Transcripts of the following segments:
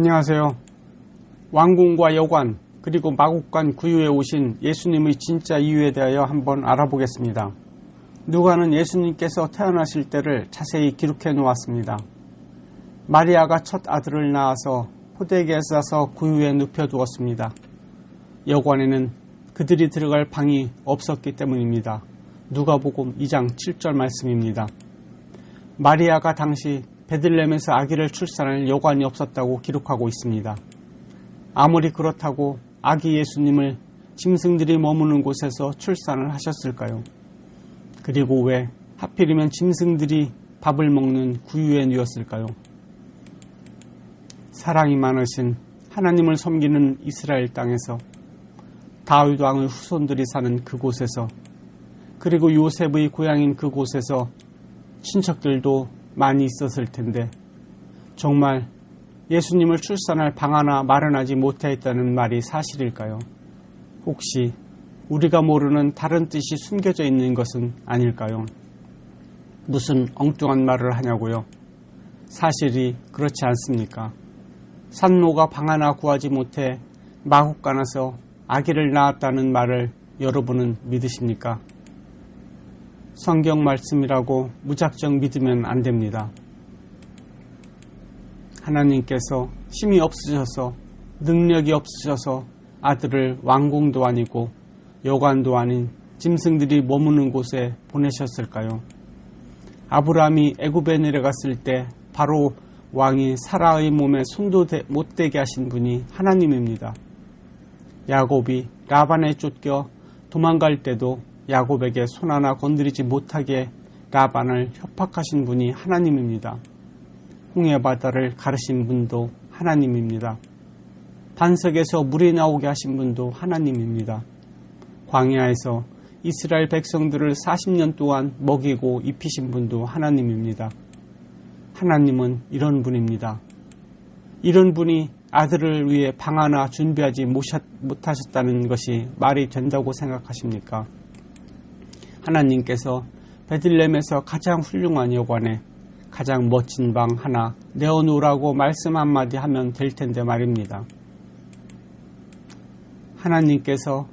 안녕하세요. 왕궁과 여관 그리고 마국간 구유에 오신 예수님의 진짜 이유에 대하여 한번 알아보겠습니다. 누가는 예수님께서 태어나실 때를 자세히 기록해 놓았습니다. 마리아가 첫 아들을 낳아서 호되게 싸서 구유에 눕혀두었습니다. 여관에는 그들이 들어갈 방이 없었기 때문입니다. 누가복음 2장 7절 말씀입니다. 마리아가 당시 베들렘에서 아기를 출산할 여관이 없었다고 기록하고 있습니다. 아무리 그렇다고 아기 예수님을 짐승들이 머무는 곳에서 출산을 하셨을까요? 그리고 왜 하필이면 짐승들이 밥을 먹는 구유에 누웠을까요? 사랑이 많으신 하나님을 섬기는 이스라엘 땅에서 다윗 왕의 후손들이 사는 그곳에서 그리고 요셉의 고향인 그곳에서 친척들도 많이 있었을 텐데 정말 예수님을 출산할 방 하나 마련하지 못했다는 말이 사실일까요? 혹시 우리가 모르는 다른 뜻이 숨겨져 있는 것은 아닐까요? 무슨 엉뚱한 말을 하냐고요? 사실이 그렇지 않습니까? 산모가 방 하나 구하지 못해 마국간에서 아기를 낳았다는 말을 여러분은 믿으십니까? 성경 말씀이라고 무작정 믿으면 안 됩니다. 하나님께서 힘이 없으셔서 능력이 없으셔서 아들을 왕궁도 아니고 여관도 아닌 짐승들이 머무는 곳에 보내셨을까요? 아브라함이 애굽에 내려갔을 때 바로 왕이 사라의 몸에 손도 못 대게 하신 분이 하나님입니다. 야곱이 라반에 쫓겨 도망갈 때도 야곱에게 손 하나 건드리지 못하게 라반을 협박하신 분이 하나님입니다. 홍해 바다를 가르신 분도 하나님입니다. 반석에서 물이 나오게 하신 분도 하나님입니다. 광야에서 이스라엘 백성들을 40년 동안 먹이고 입히신 분도 하나님입니다. 하나님은 이런 분입니다. 이런 분이 아들을 위해 방 하나 준비하지 못하셨다는 것이 말이 된다고 생각하십니까? 하나님께서 베들렘에서 가장 훌륭한 여관에 가장 멋진 방 하나 내어놓으라고 말씀 한마디 하면 될 텐데 말입니다. 하나님께서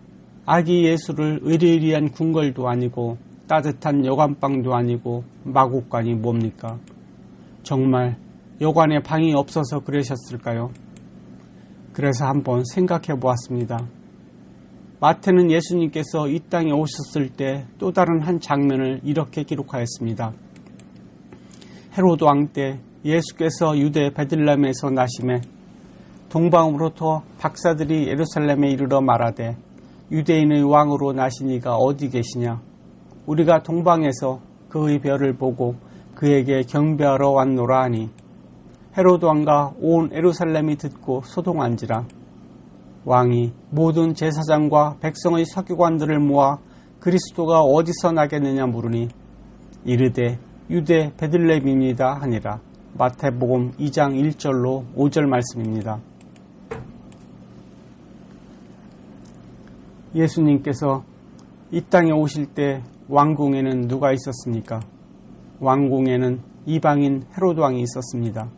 아기 예수를 의리의리한 궁궐도 아니고 따뜻한 여관방도 아니고 마국간이 뭡니까? 정말 여관에 방이 없어서 그러셨을까요? 그래서 한번 생각해 보았습니다. 마태는 예수님께서 이 땅에 오셨을 때 또 다른 한 장면을 이렇게 기록하였습니다. 헤로드 왕 때 예수께서 유대 베들렘에서 나심에 동방으로부터 박사들이 예루살렘에 이르러 말하되 유대인의 왕으로 나시니가 어디 계시냐? 우리가 동방에서 그의 별을 보고 그에게 경배하러 왔노라 하니. 헤로드 왕과 온 예루살렘이 듣고 소동한지라 왕이 모든 제사장과 백성의 서기관들을 모아 그리스도가 어디서 나겠느냐 물으니 이르되 유대 베들레헴입니다 하니라 마태복음 2장 1절로 5절 말씀입니다. 예수님께서 이 땅에 오실 때 왕궁에는 누가 있었습니까? 왕궁에는 이방인 헤로드 왕이 있었습니다.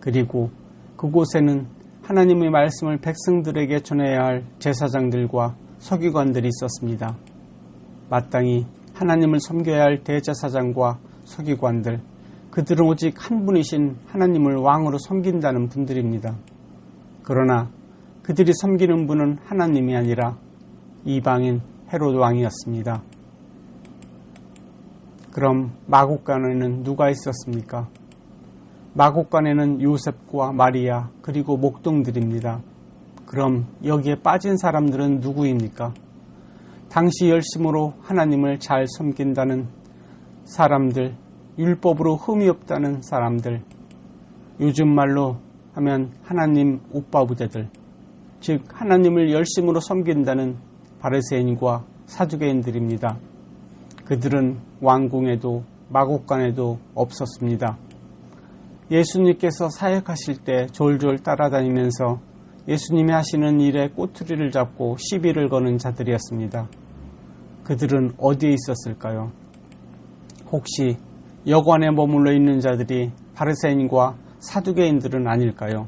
그리고 그곳에는 하나님의 말씀을 백성들에게 전해야 할 제사장들과 서기관들이 있었습니다. 마땅히 하나님을 섬겨야 할 대제사장과 서기관들, 그들은 오직 한 분이신 하나님을 왕으로 섬긴다는 분들입니다. 그러나 그들이 섬기는 분은 하나님이 아니라 이방인 헤로드 왕이었습니다. 그럼 마국간에는 누가 있었습니까? 마국간에는 요셉과 마리아 그리고 목동들입니다. 그럼 여기에 빠진 사람들은 누구입니까? 당시 열심으로 하나님을 잘 섬긴다는 사람들, 율법으로 흠이 없다는 사람들, 요즘 말로 하면 하나님 오빠 부대들, 즉 하나님을 열심으로 섬긴다는 바르세인과 사두개인들입니다. 그들은 왕궁에도 마곡간에도 없었습니다. 예수님께서 사역하실 때 졸졸 따라다니면서 예수님이 하시는 일에 꼬투리를 잡고 시비를 거는 자들이었습니다. 그들은 어디에 있었을까요? 혹시 여관에 머물러 있는 자들이 바르세인과 사두개인들은 아닐까요?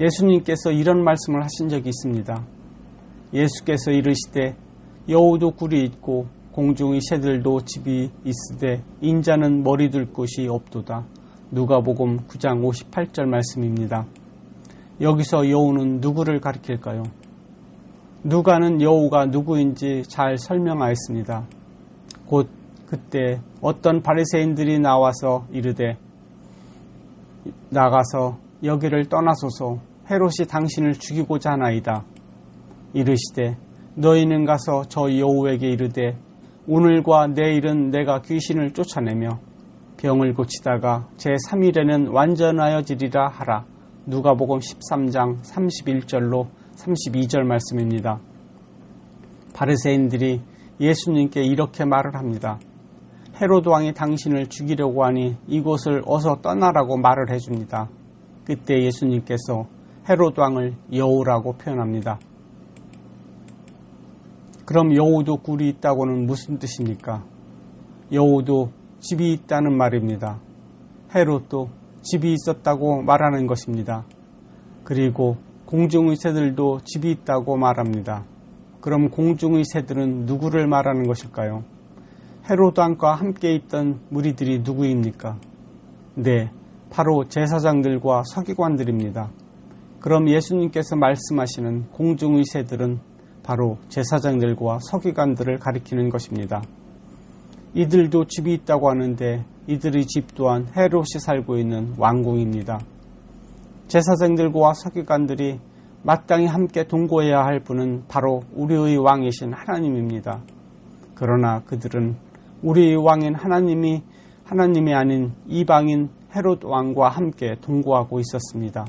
예수님께서 이런 말씀을 하신 적이 있습니다. 예수께서 이르시되 여우도 굴이 있고 공중의 새들도 집이 있으되 인자는 머리 둘 곳이 없도다. 누가복음 9장 58절 말씀입니다. 여기서 여우는 누구를 가리킬까요? 누가는 여우가 누구인지 잘 설명하였습니다. 곧 그때 어떤 바리새인들이 나와서 이르되 나가서 여기를 떠나소서 헤롯이 당신을 죽이고자 하나이다. 이르시되 너희는 가서 저 여우에게 이르되 오늘과 내일은 내가 귀신을 쫓아내며 병을 고치다가 제3일에는 완전하여지리라 하라. 누가복음 13장 31절로 32절 말씀입니다. 바리새인들이 예수님께 이렇게 말을 합니다. 헤로드 왕이 당신을 죽이려고 하니 이곳을 어서 떠나라고 말을 해줍니다. 그때 예수님께서 헤로드 왕을 여우라고 표현합니다. 그럼 여우도 굴이 있다고는 무슨 뜻입니까? 여우도 집이 있다는 말입니다. 헤롯도 집이 있었다고 말하는 것입니다. 그리고 공중의 새들도 집이 있다고 말합니다. 그럼 공중의 새들은 누구를 말하는 것일까요? 헤롯 왕과 함께 있던 무리들이 누구입니까? 네, 바로 제사장들과 서기관들입니다. 그럼 예수님께서 말씀하시는 공중의 새들은 바로 제사장들과 서기관들을 가리키는 것입니다. 이들도 집이 있다고 하는데 이들의 집 또한 헤롯이 살고 있는 왕궁입니다. 제사장들과 서기관들이 마땅히 함께 동거해야 할 분은 바로 우리의 왕이신 하나님입니다. 그러나 그들은 우리의 왕인 하나님이 하나님이 아닌 이방인 헤롯 왕과 함께 동거하고 있었습니다.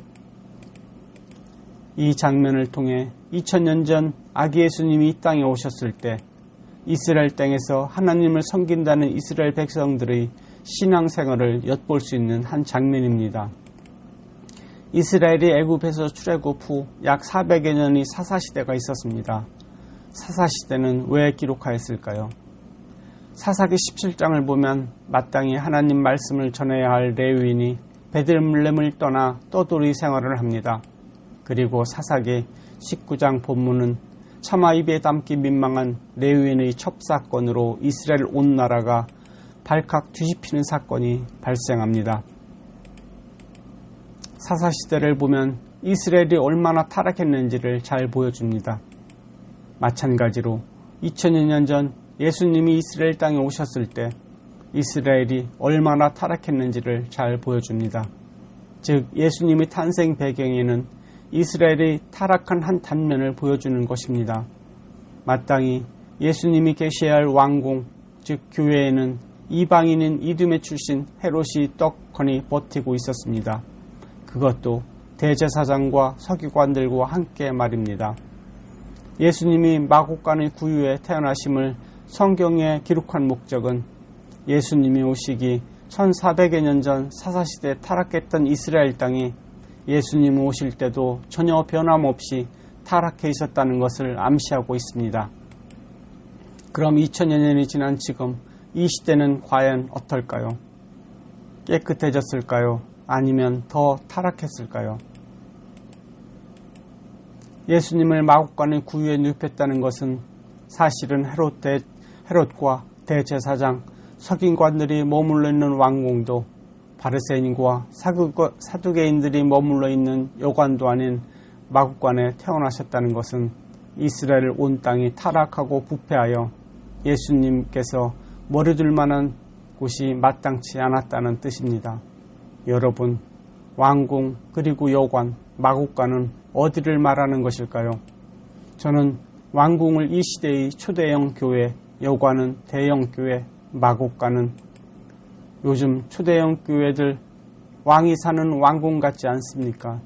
이 장면을 통해 2000년 전 아기 예수님이 이 땅에 오셨을 때 이스라엘 땅에서 하나님을 섬긴다는 이스라엘 백성들의 신앙생활을 엿볼 수 있는 한 장면입니다. 이스라엘이 애굽에서 출애굽 후 약 400여 년이 사사시대가 있었습니다. 사사시대는 왜 기록하였을까요? 사사기 17장을 보면 마땅히 하나님 말씀을 전해야 할 레위인이 베들렘을 떠나 떠돌이 생활을 합니다. 그리고 사사기 19장 본문은 차마 입에 담기 민망한 레위인의 첩사건으로 이스라엘 온 나라가 발칵 뒤집히는 사건이 발생합니다. 사사시대를 보면 이스라엘이 얼마나 타락했는지를 잘 보여줍니다. 마찬가지로 2000여 년전 예수님이 이스라엘 땅에 오셨을 때 이스라엘이 얼마나 타락했는지를 잘 보여줍니다. 즉 예수님의 탄생 배경에는 이스라엘의 타락한 한 단면을 보여주는 것입니다. 마땅히 예수님이 계셔야 할 왕궁, 즉 교회에는 이방인인 이듬의 출신 헤롯이 떡하니 버티고 있었습니다. 그것도 대제사장과 서기관들과 함께 말입니다. 예수님이 마곡간의 구유에 태어나심을 성경에 기록한 목적은 예수님이 오시기 1400여 년 전 사사시대 타락했던 이스라엘 땅이 예수님 오실 때도 전혀 변함없이 타락해 있었다는 것을 암시하고 있습니다. 그럼 2000여 년이 지난 지금 이 시대는 과연 어떨까요? 깨끗해졌을까요? 아니면 더 타락했을까요? 예수님을 마국간의 구유에 눕혔다는 것은 사실은 헤롯 대, 헤롯과 대제사장, 석인관들이 머물러 있는 왕궁도 바르세인과 사두개인들이 머물러 있는 여관도 아닌 마국관에 태어나셨다는 것은 이스라엘 온 땅이 타락하고 부패하여 예수님께서 머리둘 만한 곳이 마땅치 않았다는 뜻입니다. 여러분, 왕궁 그리고 여관, 마국관은 어디를 말하는 것일까요? 저는 왕궁을 이 시대의 초대형 교회, 여관은 대형 교회, 마국관은 요즘 초대형 교회들 왕이 사는 왕궁 같지 않습니까?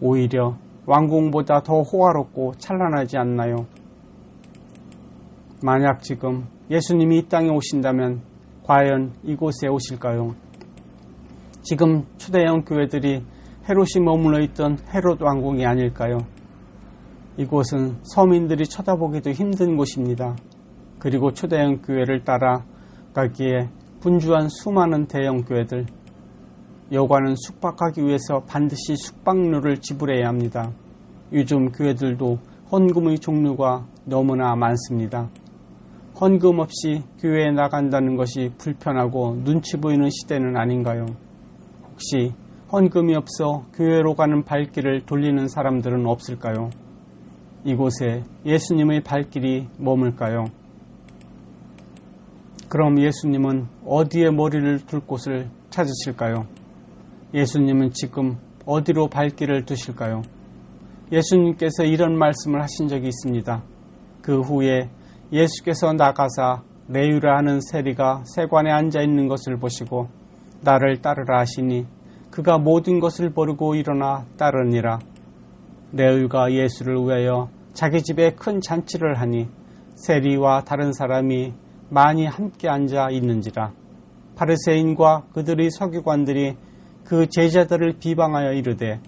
오히려 왕궁보다 더 호화롭고 찬란하지 않나요? 만약 지금 예수님이 이 땅에 오신다면 과연 이곳에 오실까요? 지금 초대형 교회들이 헤롯이 머물러 있던 헤롯 왕궁이 아닐까요? 이곳은 서민들이 쳐다보기도 힘든 곳입니다. 그리고 초대형 교회를 따라 가기에 분주한 수많은 대형 교회들, 여관은 숙박하기 위해서 반드시 숙박료를 지불해야 합니다. 요즘 교회들도 헌금의 종류가 너무나 많습니다. 헌금 없이 교회에 나간다는 것이 불편하고 눈치 보이는 시대는 아닌가요? 혹시 헌금이 없어 교회로 가는 발길을 돌리는 사람들은 없을까요? 이곳에 예수님의 발길이 머물까요? 그럼 예수님은 어디에 머리를 둘 곳을 찾으실까요? 예수님은 지금 어디로 발길을 두실까요? 예수님께서 이런 말씀을 하신 적이 있습니다. 그 후에 예수께서 나가사 레유라 하는 세리가 세관에 앉아 있는 것을 보시고 나를 따르라 하시니 그가 모든 것을 버리고 일어나 따르니라. 레유가 예수를 위하여 자기 집에 큰 잔치를 하니 세리와 다른 사람이 많이 함께 앉아 있는지라. 파르세인과 그들의 서기관들이 그 제자들을 비방하여 이르되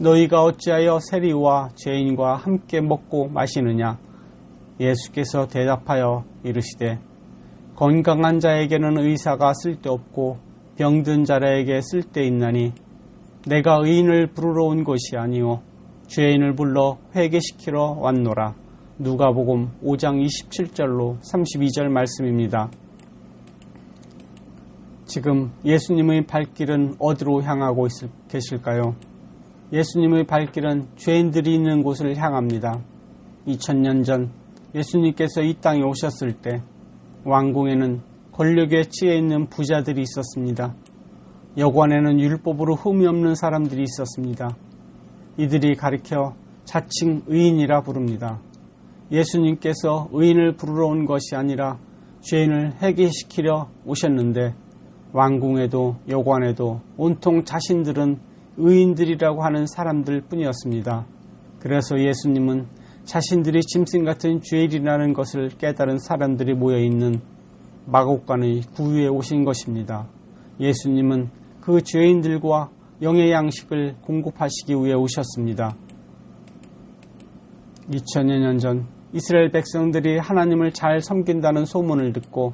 너희가 어찌하여 세리와 죄인과 함께 먹고 마시느냐 예수께서 대답하여 이르시되 건강한 자에게는 의사가 쓸데없고 병든 자라에게 쓸데 있나니 내가 의인을 부르러 온 것이 아니요 죄인을 불러 회개시키러 왔노라 누가복음 5장 27절로 32절 말씀입니다. 지금 예수님의 발길은 어디로 향하고 있을, 계실까요? 예수님의 발길은 죄인들이 있는 곳을 향합니다. 2000년 전 예수님께서 이 땅에 오셨을 때 왕궁에는 권력에 치에 있는 부자들이 있었습니다. 여관에는 율법으로 흠이 없는 사람들이 있었습니다. 이들이 가리켜 자칭 의인이라 부릅니다. 예수님께서 의인을 부르러 온 것이 아니라 죄인을 회개시키려 오셨는데 왕궁에도 여관에도 온통 자신들은 의인들이라고 하는 사람들 뿐이었습니다. 그래서 예수님은 자신들이 짐승 같은 죄인이라는 것을 깨달은 사람들이 모여 있는 마곡간의 구유에 오신 것입니다. 예수님은 그 죄인들과 영의 양식을 공급하시기 위해 오셨습니다. 2000여 년 전 이스라엘 백성들이 하나님을 잘 섬긴다는 소문을 듣고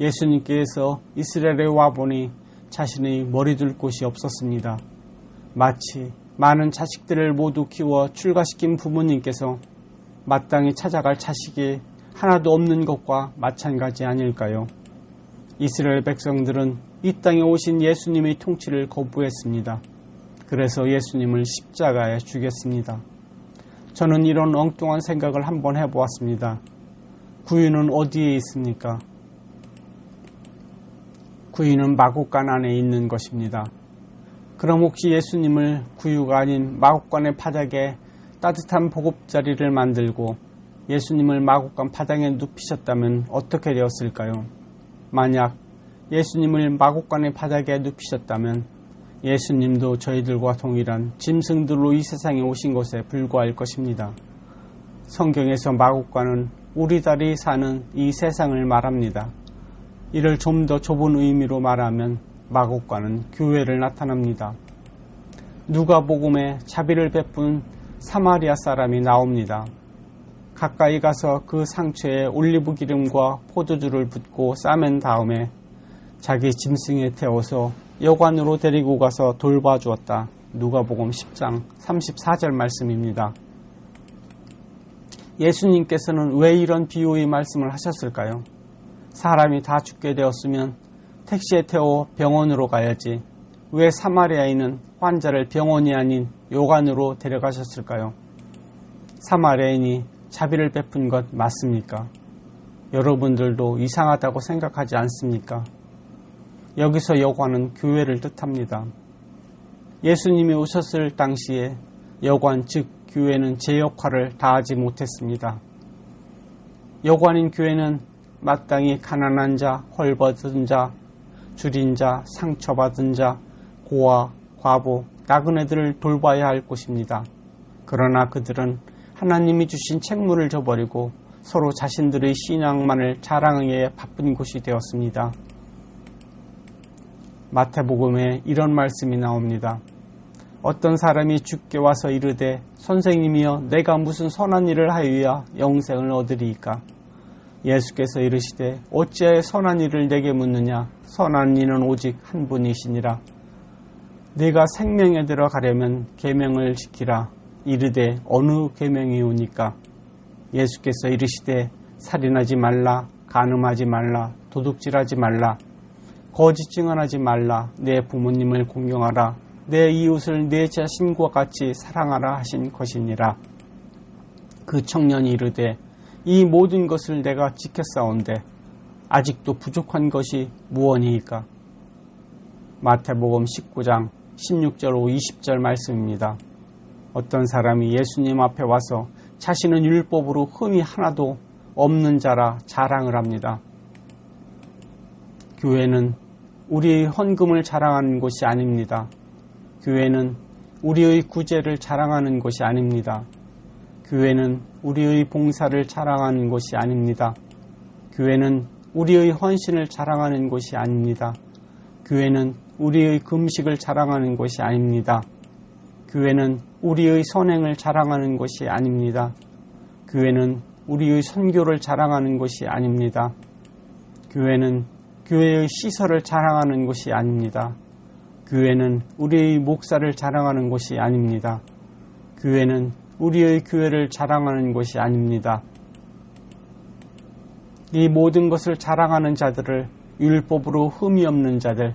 예수님께서 이스라엘에 와보니 자신의 머리 둘 곳이 없었습니다. 마치 많은 자식들을 모두 키워 출가시킨 부모님께서 마땅히 찾아갈 자식이 하나도 없는 것과 마찬가지 아닐까요? 이스라엘 백성들은 이 땅에 오신 예수님의 통치를 거부했습니다. 그래서 예수님을 십자가에 죽였습니다. 저는 이런 엉뚱한 생각을 한번 해보았습니다. 구유는 어디에 있습니까? 구유는 마곡간 안에 있는 것입니다. 그럼 혹시 예수님을 구유가 아닌 마곡간의 바닥에 따뜻한 보급자리를 만들고 예수님을 마곡간 바닥에 눕히셨다면 어떻게 되었을까요? 만약 예수님을 마곡간의 바닥에 눕히셨다면 예수님도 저희들과 동일한 짐승들로 이 세상에 오신 것에 불과할 것입니다. 성경에서 마곡간은 우리들이 사는 이 세상을 말합니다. 이를 좀 더 좁은 의미로 말하면 마곡간은 교회를 나타납니다. 누가복음에 자비를 베푼 사마리아 사람이 나옵니다. 가까이 가서 그 상처에 올리브 기름과 포도주를 붓고 싸맨 다음에 자기 짐승에 태워서 여관으로 데리고 가서 돌봐주었다. 누가복음 10장 34절 말씀입니다. 예수님께서는 왜 이런 비유의 말씀을 하셨을까요? 사람이 다 죽게 되었으면 택시에 태워 병원으로 가야지. 왜 사마리아인은 환자를 병원이 아닌 요관으로 데려가셨을까요? 사마리아인이 자비를 베푼 것 맞습니까? 여러분들도 이상하다고 생각하지 않습니까? 여기서 여관은 교회를 뜻합니다. 예수님이 오셨을 당시에 여관 즉 교회는 제 역할을 다하지 못했습니다. 여관인 교회는 마땅히 가난한 자, 헐벗은 자, 줄인 자, 상처받은 자, 고아, 과부, 나그네들을 돌봐야 할 곳입니다. 그러나 그들은 하나님이 주신 책무를 저버리고 서로 자신들의 신앙만을 자랑하기에 바쁜 곳이 되었습니다. 마태복음에 이런 말씀이 나옵니다. 어떤 사람이 죽게 와서 이르되 선생님이여 내가 무슨 선한 일을 하여야 영생을 얻으리이까? 예수께서 이르시되 어찌하여 선한 일을 내게 묻느냐? 선한 이는 오직 한 분이시니라. 내가 생명에 들어가려면 계명을 지키라. 이르되 어느 계명이 오니까? 예수께서 이르시되 살인하지 말라 간음하지 말라 도둑질하지 말라 거짓 증언하지 말라 내 부모님을 공경하라 내 이웃을 내 자신과 같이 사랑하라 하신 것이니라 그 청년이 이르되 이 모든 것을 내가 지켰사온데 아직도 부족한 것이 무엇이니까 마태복음 19장 16절 20절 말씀입니다. 어떤 사람이 예수님 앞에 와서 자신은 율법으로 흠이 하나도 없는 자라 자랑을 합니다. 교회는 우리의 헌금을 자랑하는 곳이 아닙니다. 교회는 우리의 구제를 자랑하는 곳이 아닙니다. 교회는 우리의 봉사를 자랑하는 곳이 아닙니다. 교회는 우리의 헌신을 자랑하는 곳이 아닙니다. 교회는 우리의 금식을 자랑하는 곳이 아닙니다. 교회는 우리의 선행을 자랑하는 곳이 아닙니다. 교회는 우리의 선교를 자랑하는 곳이 아닙니다. 교회는 교회의 시설을 자랑하는 곳이 아닙니다. 교회는 우리의 목사를 자랑하는 곳이 아닙니다. 교회는 우리의 교회를 자랑하는 곳이 아닙니다. 이 모든 것을 자랑하는 자들을 율법으로 흠이 없는 자들,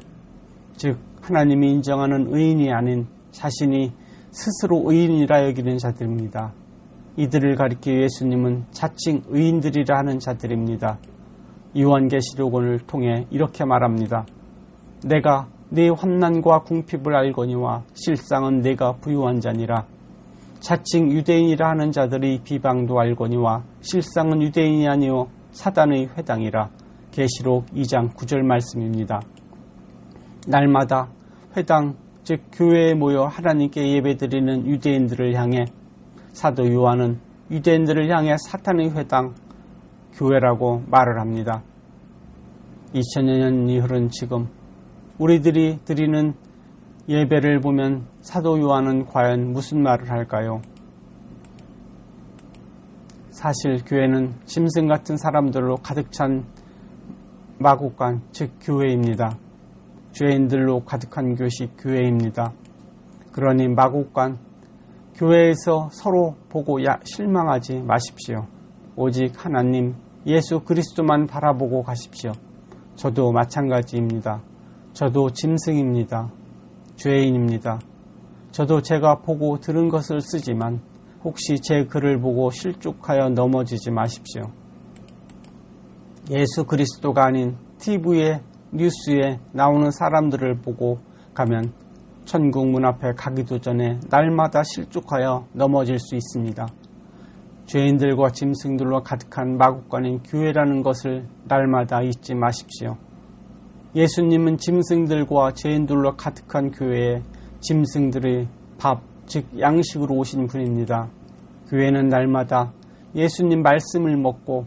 즉 하나님이 인정하는 의인이 아닌 자신이 스스로 의인이라 여기는 자들입니다. 이들을 가리켜 예수님은 자칭 의인들이라 하는 자들입니다. 요한계시록을 통해 이렇게 말합니다. 내가 네 환난과 궁핍을 알거니와 실상은 내가 부유한 자니라. 자칭 유대인이라 하는 자들의 비방도 알거니와 실상은 유대인이 아니요 사단의 회당이라. 계시록 2장 9절 말씀입니다. 날마다 회당 즉 교회에 모여 하나님께 예배드리는 유대인들을 향해 사도 요한은 유대인들을 향해 사탄의 회당 교회라고 말을 합니다. 2000여 년이 흐른 지금 우리들이 드리는 예배를 보면 사도 요한은 과연 무슨 말을 할까요? 사실 교회는 짐승 같은 사람들로 가득 찬 마국간, 즉 교회입니다. 죄인들로 가득한 곳이 교회입니다. 그러니 마국간, 교회에서 서로 보고 야, 실망하지 마십시오. 오직 하나님, 예수 그리스도만 바라보고 가십시오. 저도 마찬가지입니다. 저도 짐승입니다. 죄인입니다. 저도 제가 보고 들은 것을 쓰지만 혹시 제 글을 보고 실족하여 넘어지지 마십시오. 예수 그리스도가 아닌 TV에 뉴스에 나오는 사람들을 보고 가면 천국 문 앞에 가기도 전에 날마다 실족하여 넘어질 수 있습니다. 죄인들과 짐승들로 가득한 마국간인 교회라는 것을 날마다 잊지 마십시오. 예수님은 짐승들과 죄인들로 가득한 교회에 짐승들의 밥, 즉 양식으로 오신 분입니다. 교회는 날마다 예수님 말씀을 먹고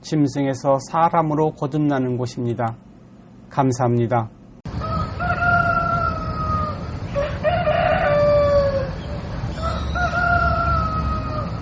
짐승에서 사람으로 거듭나는 곳입니다. 감사합니다.